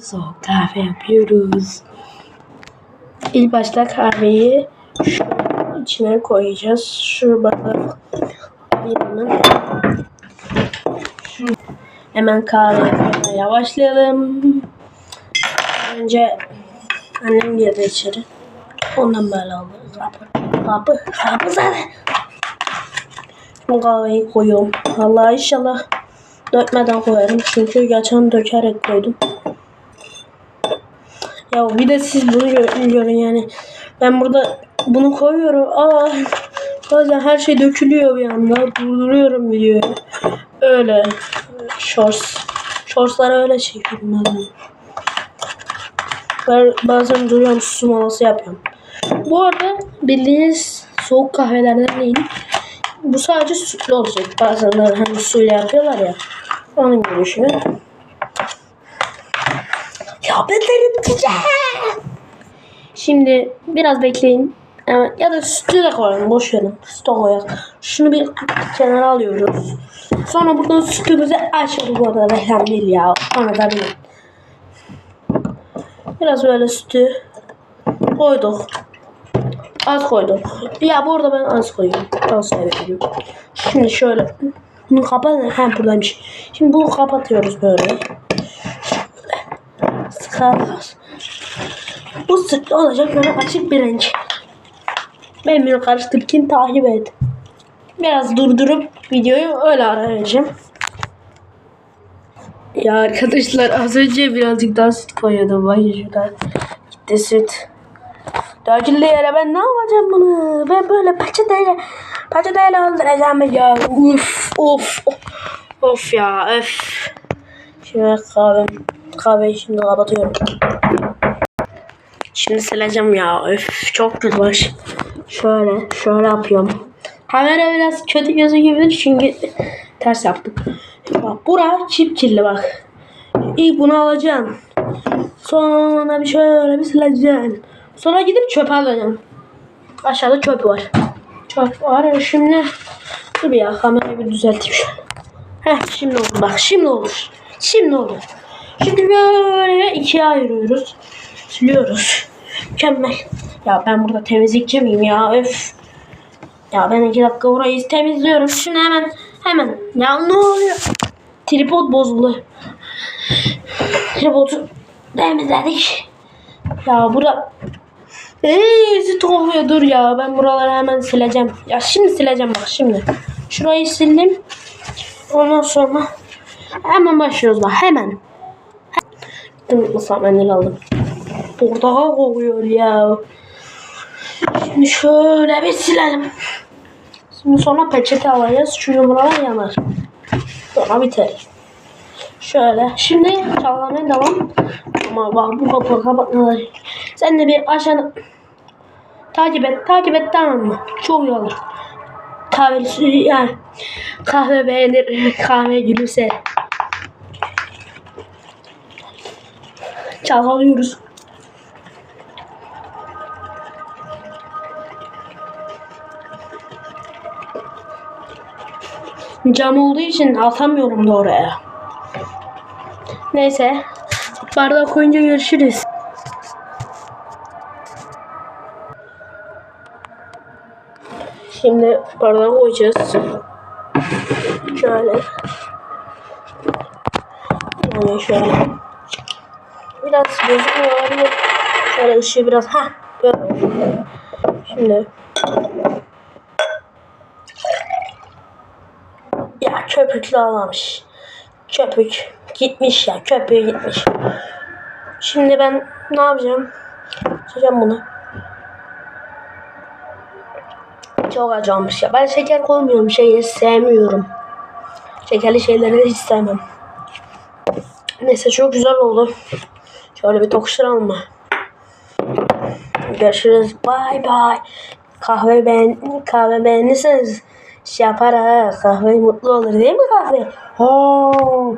Soğuk kahve yapıyoruz. İlk başta kahveyi içine koyacağız. Şu bardak hemen kahve yapmaya başlayalım. Önce annem girdi içeri. Ondan böyle aldı. Kapı. Kapı. Kapı zaten. Şimdi kahveyi koyuyorum. Vallahi inşallah dökmeden koyarım. Çünkü geçen dökerek koydum. Ya bir de siz bunu gö- görün yani. Ben burada bunu koyuyorum ama bazen her şey dökülüyor bir anda. Durduruyorum videoyu. Öyle. Shorts. Shortsları öyle çekiyorum bazen. Ben bazen duruyorum su molası yapıyorum. Bu arada bildiğiniz soğuk kahvelerden değil. Bu sadece sütlü olacak. Bazıları hani suyla yapıyorlar ya. Onun gibi ben delirteceğim. Şimdi biraz bekleyin. Ee, Ya da sütü de koyalım. Boş verin. Sütü koyalım. Şunu bir kenara alıyoruz. Sonra buradan sütümüzü açıyoruz. Bu arada reklam değil ya. Bilin. Biraz böyle sütü koyduk. Az koyduk. Ya bu arada ben az koyuyorum. Az seviyorum. Şimdi şöyle. Bunu kapat. Ha buradaymış. Şimdi bunu kapatıyoruz böyle. Sıkar. Bu sütlü olacak böyle açık bir renk. Bunu karıştırırken takip et. Biraz durdurup videoyu öyle ara vereceğim. Ya arkadaşlar az önce birazcık daha süt koyuyordum. Bakın şurada. Gitti süt. Döküldü yere ben ne yapacağım bunu? Ben böyle peçeteyle peçeteyle öldüreceğim ya. Uf of of, of ya öf. Şimdi kahve kahveyi şimdi kapatıyorum. Şimdi sileceğim ya. Öf çok kötü baş. Şöyle şöyle yapıyorum. Kamera biraz kötü gözükebilir çünkü ters yaptık. Bak bura çip kirli bak. İlk bunu alacaksın. Sonra bir şöyle bir sileceksin. Sonra gidip çöp alacaksın. Aşağıda çöp var. Çöp var. Şimdi dur ya kamerayı bir düzelteyim şöyle. Heh şimdi oldu bak şimdi olur. Şimdi oldu. Şimdi böyle ikiye ayırıyoruz. Siliyoruz. Mükemmel. Ya ben burada temizlikçi miyim ya öf. Ya ben iki dakika burayı temizliyorum. Şimdi hemen hemen. Ya ne oluyor? Tripod bozuldu. Tripodu temizledik. Ya bura Eee süt kokuyor dur ya ben buraları hemen sileceğim. Ya şimdi sileceğim bak şimdi. Şurayı sildim. Ondan sonra hemen başlıyoruz bak hemen. Islak mendil aldım. Portakal kokuyor ya. Şimdi şöyle bir silelim. Şimdi sonra peçete alacağız. Çünkü buralar yanar. Sonra biter. Şöyle. Şimdi çalmaya devam. Ama bak bu kapağı kapatmalar. Sen de bir aşağı takip et. Takip et tamam mı? Çok iyi olur. Kahve yani kahve beğenir. Kahve gülümser. Çalkalıyoruz. Cam olduğu için atamıyorum da oraya. Neyse. Bardak koyunca görüşürüz. Şimdi bardağı koyacağız. Şöyle. Yani şöyle. Biraz gözükmüyor olabilir. Şöyle ışığı biraz. ha böyle. Şimdi. Ya köpüklü almamış. Köpük gitmiş ya. Köpüğü gitmiş. Şimdi ben ne yapacağım? Açacağım bunu. Çok acımış ya. Ben şeker koymuyorum. Şeyi sevmiyorum. Şekerli şeyleri hiç sevmem. Neyse çok güzel oldu. Şöyle bir tokuşturalım mı? Görüşürüz. Bye bye. Kahve beğen kahve beğenirseniz şey yapar ha. Kahve mutlu olur değil mi kahve? Oo.